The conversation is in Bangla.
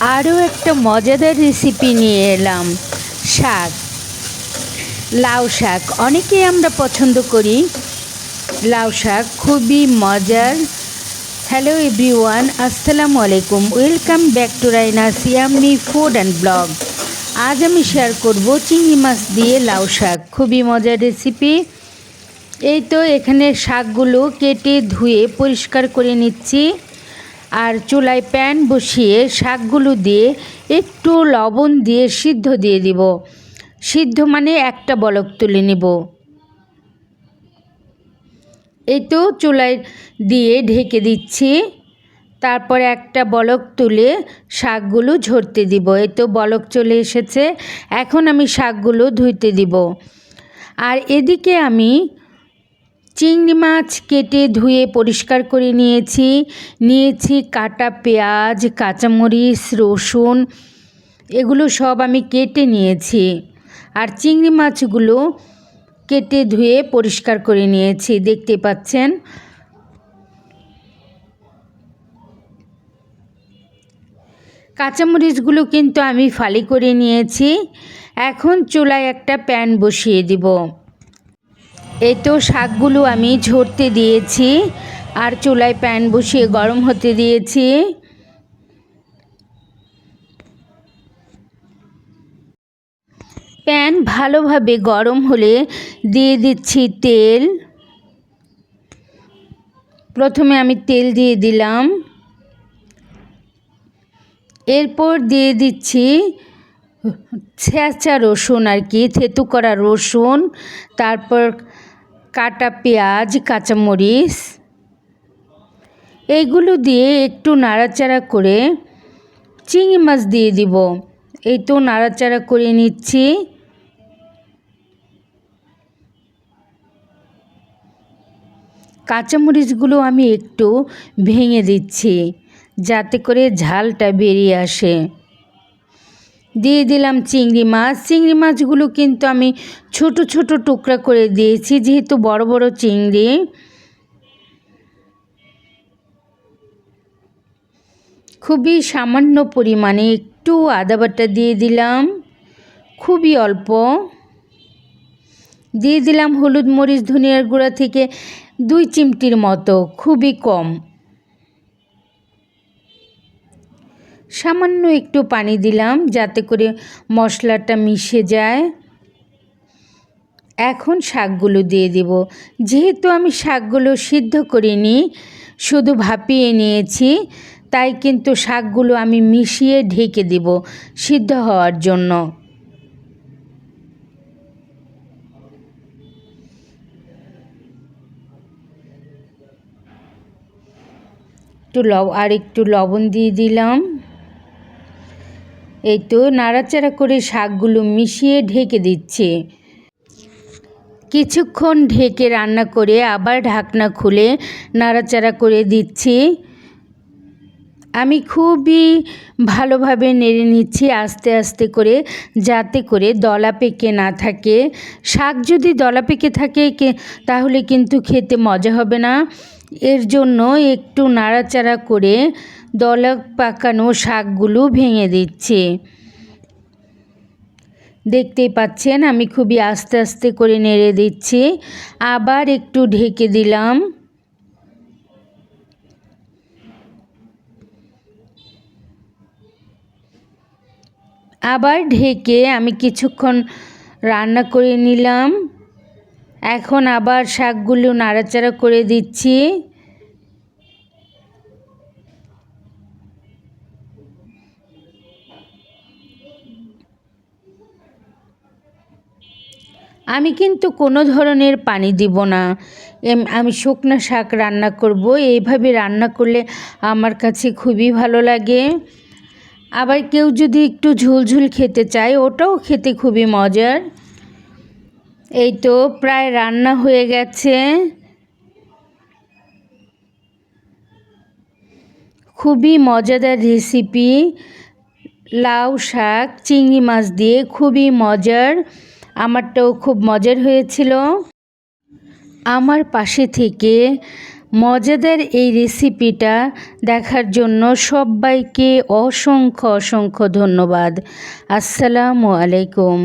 আরও একটা মজাদার রেসিপি নিয়ে এলাম। শাক। লাউ শাক। অনেকেই আমরা পছন্দ করি। লাউ শাক খুবই মজার। হ্যালো এভরিওয়ান আসসালামু আলাইকুম। Welcome back to Raina Siamoni food and blog আজ আমি শেয়ার করব চিংড়ি মাছ দিয়ে লাউ শাক। খুবই মজার রেসিপি এই তো এখানে শাকগুলো কেটে ধুয়ে পরিষ্কার করে নিচ্ছি। আর চুলায় প্যান বসিয়ে শাকগুলো দিয়ে একটু লবণ দিয়ে সিদ্ধ দিয়ে দিব। সিদ্ধ মানে একটা বলক তুলে নিব। এই তো চুলায় দিয়ে ঢেকে দিচ্ছি। তারপর একটা বলক তুলে শাকগুলো ঝরতে দিব। এই তো বলক চলে এসেছে। এখন আমি শাকগুলো ধুইতে দিব। আর এদিকে আমি চিংড়ি মাছ কেটে ধুয়ে পরিষ্কার করে নিয়েছি। নিয়েছি কাটা পেঁয়াজ, কাঁচামরিচ, রসুন, এগুলো সব আমি কেটে নিয়েছি। আর চিংড়ি মাছগুলো কেটে ধুয়ে পরিষ্কার করে নিয়েছি, দেখতে পাচ্ছেন? কাঁচামরিচগুলো কিন্তু আমি ফালি করে নিয়েছি। এখন চুলায় একটা প্যান বসিয়ে দিব। এই তো শাকগুলো আমি ঝরতে দিয়েছি আর চুলায় প্যান বসিয়ে গরম হতে দিয়েছি। প্যান ভালোভাবে গরম হলে দিয়ে দিচ্ছি তেল। প্রথমে আমি তেল দিয়ে দিলাম। এরপর দিয়ে দিচ্ছি ছেঁচা রসুন আর কি, থেতু করা রসুন। তারপর কাটা পেঁয়াজ, কাঁচামরিচ, এইগুলো দিয়ে একটু নাড়াচাড়া করে চিংড়ি মাছ দিয়ে দিব। এই তো নাড়াচাড়া করে নিচ্ছি। কাঁচামরিচগুলো আমি একটু ভেঙে দিচ্ছি যাতে করে ঝালটা বেরিয়ে আসে। দিয়ে দিলাম চিংড়ি মাছ। চিংড়ি মাছগুলো কিন্তু আমি ছোট ছোট টুকরা করে দিয়েছি, যেহেতু বড় বড় চিংড়ি। খুবই সামান্য পরিমাণে একটু আদা বাটা দিয়ে দিলাম, খুবই অল্প। দিয়ে দিলাম হলুদ মরিচ, ধনিয়ার গুঁড়া থেকে দুই চিমটির মতো, খুবই কম। সামান্য একটু পানি দিলাম যাতে করে মশলাটা মিশে যায়। এখন শাকগুলো দিয়ে দেব। যেহেতু আমি শাকগুলো সিদ্ধ করিনি, শুধু ভাপিয়ে নিয়েছি, তাই কিন্তু শাকগুলো আমি মিশিয়ে ঢেকে দেব সিদ্ধ হওয়ার জন্য। একটু লব আর একটু লবণ দিয়ে দিলাম। এই তো নাড়াচাড়া করে শাকগুলো মিশিয়ে ঢেকে দিচ্ছে। কিছুক্ষণ ঢেকে রান্না করে আবার ঢাকনা খুলে নাড়াচাড়া করে দিচ্ছি। আমি খুবই ভালোভাবে নেড়ে নিচ্ছি আস্তে আস্তে করে, যাতে করে দলা পেকে না থাকে। শাক যদি দলা পেকে থাকে তাহলে কিন্তু খেতে মজা হবে না। এর জন্য একটু নাড়াচাড়া করে দলা পাকানো শাকগুলো ভেঙে দিচ্ছি। দেখতেই পাচ্ছেন, আমি খুবই আস্তে আস্তে করে নেড়ে দিচ্ছি। আবার একটু ঢেকে দিলাম। আবার ঢেকে আমি কিছুক্ষণ রান্না করে নিলাম। এখন আবার শাকগুলো নাড়াচাড়া করে দিচ্ছি। আমি কিন্তু কোনো ধরনের পানি দিব না। আমি শুকনো শাক রান্না করব। এইভাবে রান্না করলে আমার কাছে খুবই ভালো লাগে। আবার কেউ যদি একটু ঝুলঝুল খেতে চায়, ওটাও খেতে খুবই মজার। এই তো প্রায় রান্না হয়ে গেছে। খুবই মজাদার রেসিপি। লাউ শাক, চিংড়ি মাছ দিয়ে খুবই মজার। আমারটাও খুব মজার হয়েছিল। আমার পাশে থেকে মজাদার এই রেসিপিটা দেখার জন্য সবাইকে অসংখ্য অসংখ্য ধন্যবাদ। আসসালামু আলাইকুম।